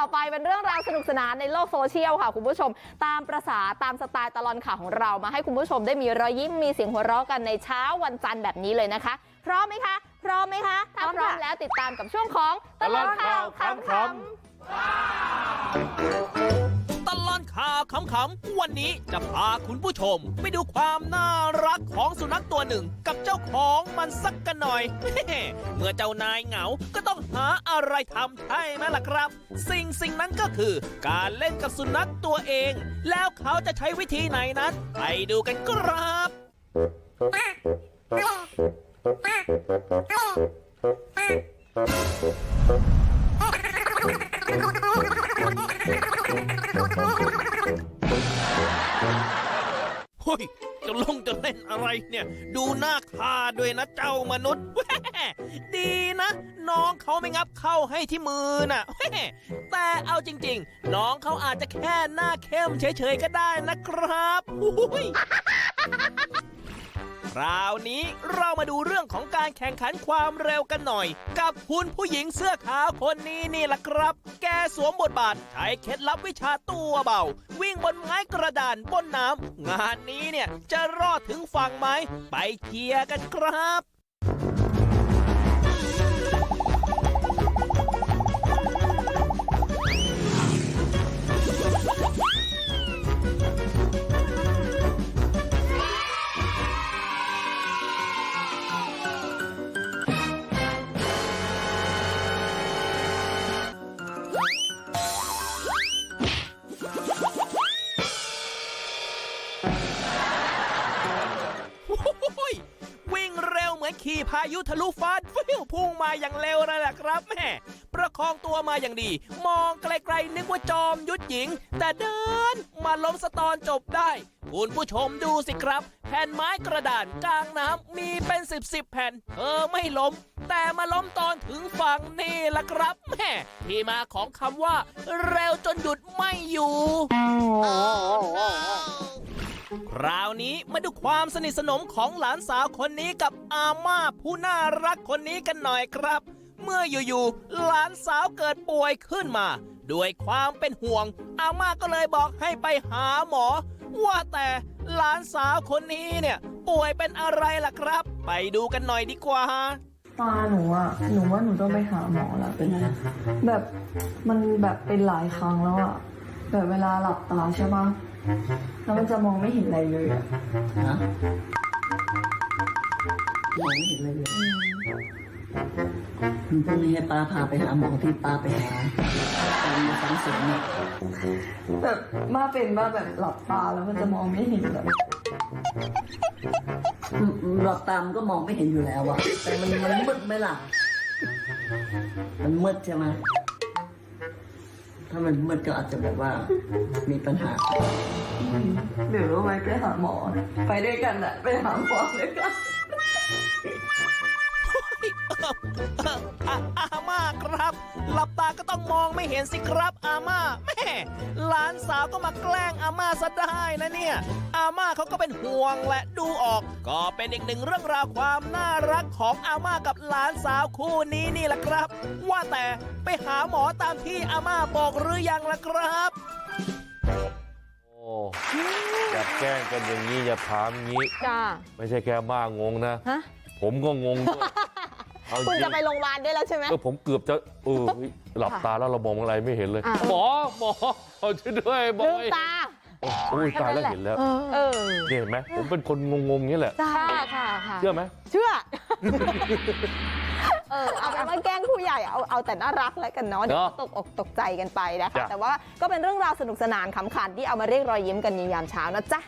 ต่อไปเป็นเรื่องราวสนุกสนานในโลกโซเชียลค่ะคุณผู้ชม ตามประษาตามสไตล์ตลอนข่าวของเรามาให้คุณผู้ชมได้มีรอยยิ้มมีเสียงหัวเราะกันในเช้าวันจันทร์แบบนี้เลยนะคะ พร้อมไหมคะ พร้อมไหมคะถ้าพร้อมแล้วติดตามกับช่วงของตลอนข่าวคำคำตลอด ข่าวขำๆวันนี้จะพาคุณผู้ชมไปดูความน่ารักของสุนัขตัวหนึ่งกับเจ้าของมันสักกันหน่อยเมื่อเจ้านายเหงาก็ต้องหาอะไรทำใช่ไหมล่ะครับ สิ่งสิ่งนั้นก็คือการเล่นกับสุนัขตัวเอง แล้วเขาจะใช้วิธีไหนนั้นไปดูกันครับ เฮ้ยจะลงจะเล่นอะไรเนี่ย ดูหน้าคาด้วยนะเจ้ามนุษย์ดีนะ น้องเขาไม่งับเข้าให้ที่มือน่ะแต่เอาจริง ๆ น้องเขาอาจจะแค่หน้าเข้มเฉยๆก็ได้นะครับอุ้ย ราวนี้เรามาดูเรื่องของการแข่งขันความเร็วกันหน่อย กับคุณผู้หญิงเสื้อขาวคนนี้นี่แหละครับ แกสวมบทบาทใช้เคล็ดลับวิชาตัวเบา วิ่งบนไม้กระดานบนน้ำงานนี้เนี่ยจะรอดถึงฝั่งไหมไปเชียร์กันครับ อนขี่พายุทะลุฟ้าฟิวพุ่งมาอย่างเร็วนั่นแหละครับแม่ประคองตัวมาอย่างดี มองไกลๆนึกว่าจอมยุทธหญิง แต่เดินมาล้มสตอนจบได้ คุณผู้ชมดูสิครับ แผ่นไม้กระดานกลางน้ำมีเป็นสิบสิบแผ่นเธอไม่ล้ม แต่มาล้มตอนถึงฝั่งนี่แหละครับแม่ที่มาของคำว่า เร็วจนหยุดไม่อยู่ ราวนี้มาดูความสนิทสนมของหลานสาวคนนี้กับอาม่าผู้น่ารักคนนี้กันหน่อยครับ เมื่ออยู่ๆหลานสาวเกิดป่วยขึ้นมา ด้วยความเป็นห่วง อาม่าก็เลยบอกให้ไปหาหมอ ว่าแต่หลานสาวคนนี้เนี่ย ป่วยเป็นอะไรล่ะครับ ไปดูกันหน่อยดีกว่า ตาหนูอะหนูว่าหนูต้องไปหาหมอแล้วเป็นอะไรแบบมันแบบเป็นหลายครั้งแล้วอะแบบเวลาหลับตาใช่ปะ แล้วมันจะมองไม่เห็นอะไรเลยอะนะมองไม่เห็นเลยเลยพรุ่งนี้ให้ป้าพาไปหาหมอที่ป้าไปหาตอนมาฟังเสียงเนี่ยแบบมาเป็นว่าแบบหลับตาแล้วมันจะมองไม่เห็นแบบอืมหลับตามนก็มองไม่เห็นอยู่แล้วอะแต่มันมันมืดไหมล่ะ มันมืดใช่ไหม ถ้ามันมืดก็อาจจะแบบว่ามีปัญหาเดี๋ยวเราไปไปหาหมอ ไปด้วยกันอะไปหาหมอด้วยกันอาอาม่าครับ หลับตาก็ต้องมองไม่เห็นสิครับอาม่าแม่ หลานสาวก็มาแกล้งอาม่าซะได้นะเนี่ยอาม่าเขาก็เป็นห่วงและดูออก ก็เป็นอีกหนึ่งเรื่องราวความน่ารักของอาม่ากับหลานสาวคู่นี้นี่แหละครับ ว่าแต่ไปหาหมอตามที่อาม่าบอกหรือยังล่ะครับโอ้อย่าแกล้งกันอย่างนี้อย่าถามงี้จ้าไม่ใช่แค่มางงนะฮะผมก็งงด้วยเอา คุณจริจะงไปโรงพยาบาลด้วยแล้วใช่ไหมเออผมเกือบจะเออเฮ้ยหลับตาแล้วเรามองอะไรไม่เห็นเลยอะหมอหมอเอาช่วยด้วยบอลืยมตาโอ้ยตายแล้วเห็นแล้วเออเนี่ยเห็นไหมผมเป็นคนงงๆอย่างนี้แหละจ้าค่ะค่ะเชื่อไหมเชื่อเออเอาเป็นว่าแกล้งผู้ใหญ่เอาเอาแต่น่ารักแล้วกันเนาะเดี๋ยวก็ตกอกตกใจกันไปนะคะแต่ว่าก็เป็นเรื่องราวสนุกสนานขำขันที่เอามาเรียกรอยยิ้มกันในยามเช้านะจ๊ะ